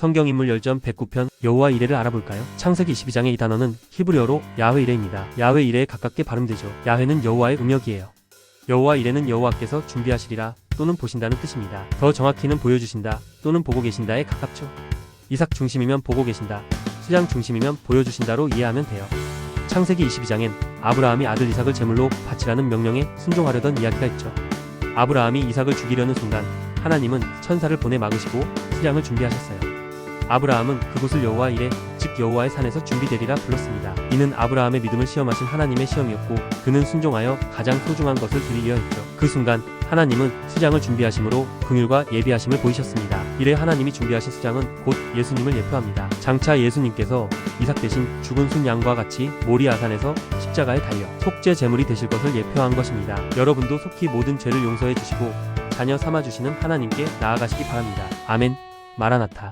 성경 인물 열전 109편 여호와 이레를 알아볼까요? 창세기 22장의 이 단어는 히브리어로 야훼 이레입니다. 야훼 이레에 가깝게 발음되죠. 야훼는 여호와의 음역이에요. 여호와 이레는 여호와께서 준비하시리라 또는 보신다는 뜻입니다. 더 정확히는 보여주신다 또는 보고 계신다에 가깝죠. 이삭 중심이면 보고 계신다, 수장 중심이면 보여주신다로 이해하면 돼요. 창세기 22장엔 아브라함이 아들 이삭을 제물로 바치라는 명령에 순종하려던 이야기가 있죠. 아브라함이 이삭을 죽이려는 순간 하나님은 천사를 보내 막으시고 수량을 준비하셨어요. 아브라함은 그곳을 여호와 이레 즉 여호와의 산에서 준비되리라 불렀습니다. 이는 아브라함의 믿음을 시험하신 하나님의 시험이었고 그는 순종하여 가장 소중한 것을 드리려 했죠. 그 순간 하나님은 수장을 준비하심으로 긍휼과 예비하심을 보이셨습니다. 이래 하나님이 준비하신 수장은 곧 예수님을 예표합니다. 장차 예수님께서 이삭 대신 죽은 순 양과 같이 모리아산에서 십자가에 달려 속죄 제물이 되실 것을 예표한 것입니다. 여러분도 속히 모든 죄를 용서해 주시고 자녀 삼아 주시는 하나님께 나아가시기 바랍니다. 아멘. 마라나타.